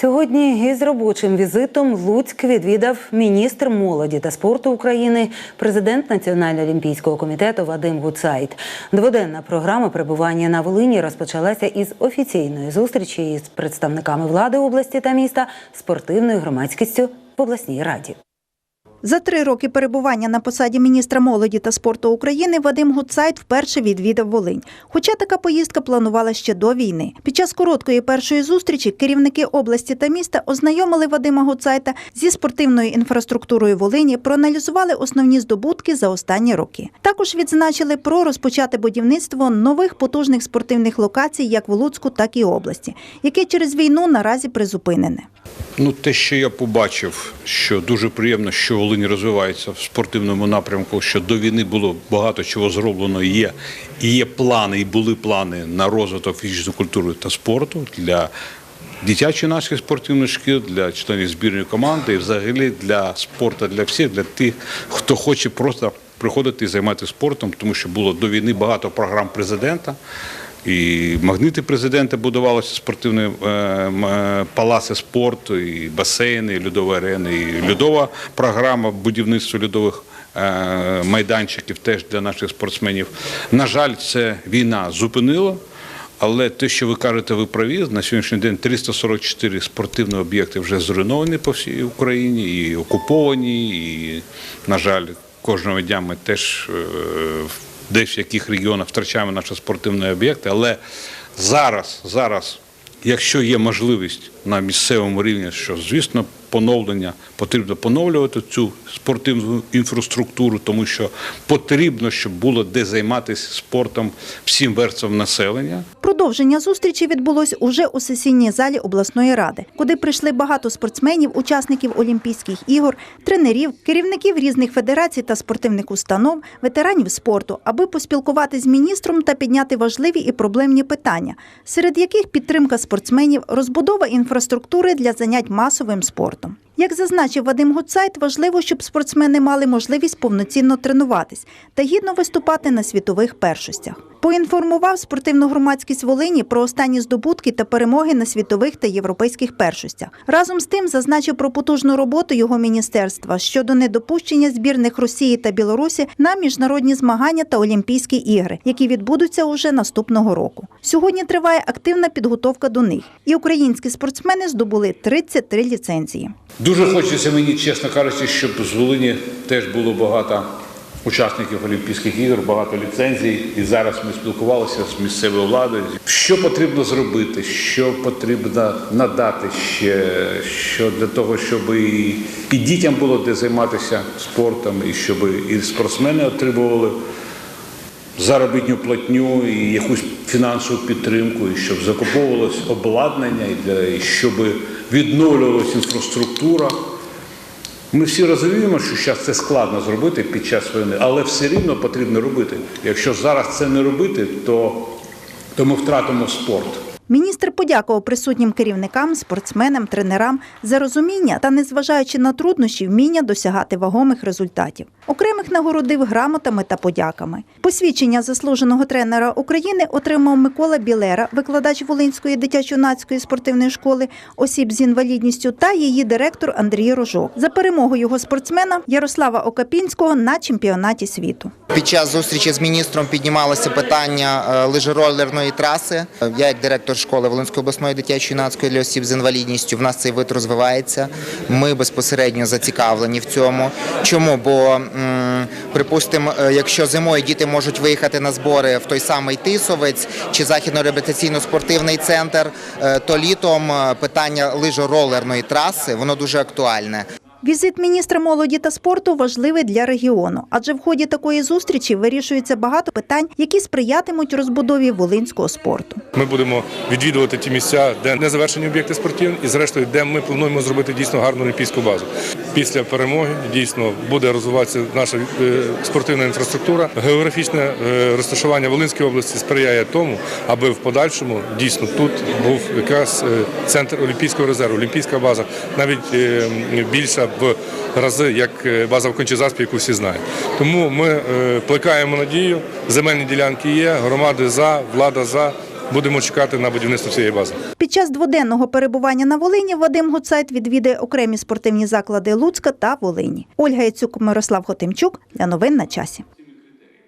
Сьогодні із робочим візитом Луцьк відвідав міністр молоді та спорту України, президент Національного олімпійського комітету Вадим Гуцайт. Дводенна програма перебування на Волині розпочалася із офіційної зустрічі із представниками влади області та міста, спортивною громадськістю в обласній раді. За три роки перебування на посаді міністра молоді та спорту України Вадим Гуцайт вперше відвідав Волинь. Хоча така поїздка планувала ще до війни. Під час короткої першої зустрічі керівники області та міста ознайомили Вадима Гуцайта зі спортивною інфраструктурою Волині, проаналізували основні здобутки за останні роки. Також відзначили про розпочате будівництво нових потужних спортивних локацій як в Луцьку, так і області, яке через війну наразі призупинене. Ну, те, що я побачив, що дуже приємно, що Волинь розвивається в спортивному напрямку, що до війни було багато чого зроблено. Є і є плани, і були плани на розвиток фізичної культури та спорту для дитячої нашої спортивної шкіл, для членів збірної команди і взагалі для спорту, для всіх, для тих, хто хоче просто приходити і займатися спортом, тому що було до війни багато програм президента. І магнити президента будувалися спортивні е, е, палаци спорту, і басейни, і льодові арени, і льодова програма будівництва льодових е, майданчиків теж для наших спортсменів. На жаль, це війна зупинила. Але те, що ви кажете, ви праві, на сьогоднішній день 344 спортивні об'єкти вже зруйновані по всій Україні і окуповані. І, на жаль, кожного дня ми теж десь в яких регіонах втрачаємо наші спортивні об'єкти. Але зараз, зараз, якщо є можливість на місцевому рівні, що звісно поновлення потрібно поновлювати цю спортивну інфраструктуру, тому що потрібно, щоб було де займатися спортом всім верствам населення. Продовження зустрічі відбулось уже у сесійній залі обласної ради, куди прийшли багато спортсменів, учасників Олімпійських ігор, тренерів, керівників різних федерацій та спортивних установ, ветеранів спорту, аби поспілкувати з міністром та підняти важливі і проблемні питання, серед яких підтримка спортсменів, розбудова інфраструктури для занять масовим спортом. Як зазначив Вадим Гуцайт, важливо, щоб спортсмени мали можливість повноцінно тренуватись та гідно виступати на світових першостях. Поінформував спортивну громадськість Волині про останні здобутки та перемоги на світових та європейських першостях. Разом з тим зазначив про потужну роботу його міністерства щодо недопущення збірних Росії та Білорусі на міжнародні змагання та Олімпійські ігри, які відбудуться уже наступного року. Сьогодні триває активна підготовка до них, і українські спортсмени здобули 33 ліцензії. Дуже хочеться мені, чесно кажучи, щоб з Волині теж було багато учасників Олімпійських ігор, багато ліцензій. І зараз ми спілкувалися з місцевою владою. Що потрібно зробити, що потрібно надати ще, що для того, щоб і, і дітям було де займатися спортом, і щоб і спортсмени отримували заробітну платню і якусь фінансову підтримку, і щоб закуповувалось обладнання, і щоб відновлювалася інфраструктура. Ми всі розуміємо, що зараз це складно зробити під час війни, але все рівно потрібно робити. Якщо зараз це не робити, то, то ми втратимо спорт. Міністр подякував присутнім керівникам, спортсменам, тренерам за розуміння та, незважаючи на труднощі, вміння досягати вагомих результатів. Окремих нагородив грамотами та подяками. Посвідчення заслуженого тренера України отримав Микола Білера, викладач Волинської дитячо-юнацької спортивної школи осіб з інвалідністю та її директор Андрій Рожок за перемогу його спортсмена Ярослава Окапінського на чемпіонаті світу. Під час зустрічі з міністром піднімалося питання е, лижеролерної траси. Я, як директор школи Волинської обласної дитячо-юнацької для осіб з інвалідністю, в нас цей вид розвивається. Ми безпосередньо зацікавлені в цьому. Чому? Бо, припустимо, е, якщо зимою діти можуть виїхати на збори в той самий Тисовець чи західно-реабілітаційно-спортивний центр, е, то літом е, питання лижеролерної траси воно дуже актуальне. Візит міністра молоді та спорту важливий для регіону, адже в ході такої зустрічі вирішується багато питань, які сприятимуть розбудові волинського спорту. Ми будемо відвідувати ті місця, де не завершені об'єкти спортивні, і зрештою, де ми плануємо зробити дійсно гарну олімпійську базу. Після перемоги дійсно буде розвиватися наша е, спортивна інфраструктура. Географічне е, розташування Волинської області сприяє тому, аби в подальшому дійсно тут був якраз е, центр олімпійського резерву, олімпійська база, навіть більша в рази, як база в Кончезаспі, яку всі знають. Тому ми плекаємо надію, земельні ділянки є, громади за, влада за. Будемо чекати на будівництво цієї бази. Під час дводенного перебування на Волині Вадим Гуцайт відвідає окремі спортивні заклади Луцька та Волині. Ольга Яцюк, Мирослав Хотимчук для новин на часі.